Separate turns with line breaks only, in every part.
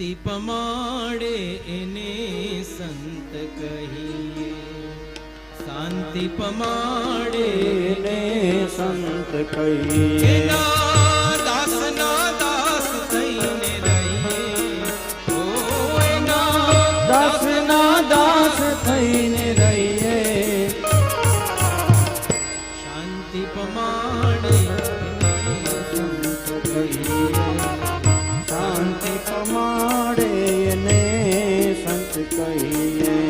શાંતિ પમાડે એને સંત કહીએ. શાંતિ પમાડે
એને સંત કહીએ.
દાસના દાસ થઈને રહીએ ઓ એના
દાસના દાસ થઈને રહીએ.
શાંતિ પમાડે
સંત કહીએ. સંત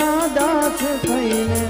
દાસના દાસ થઈને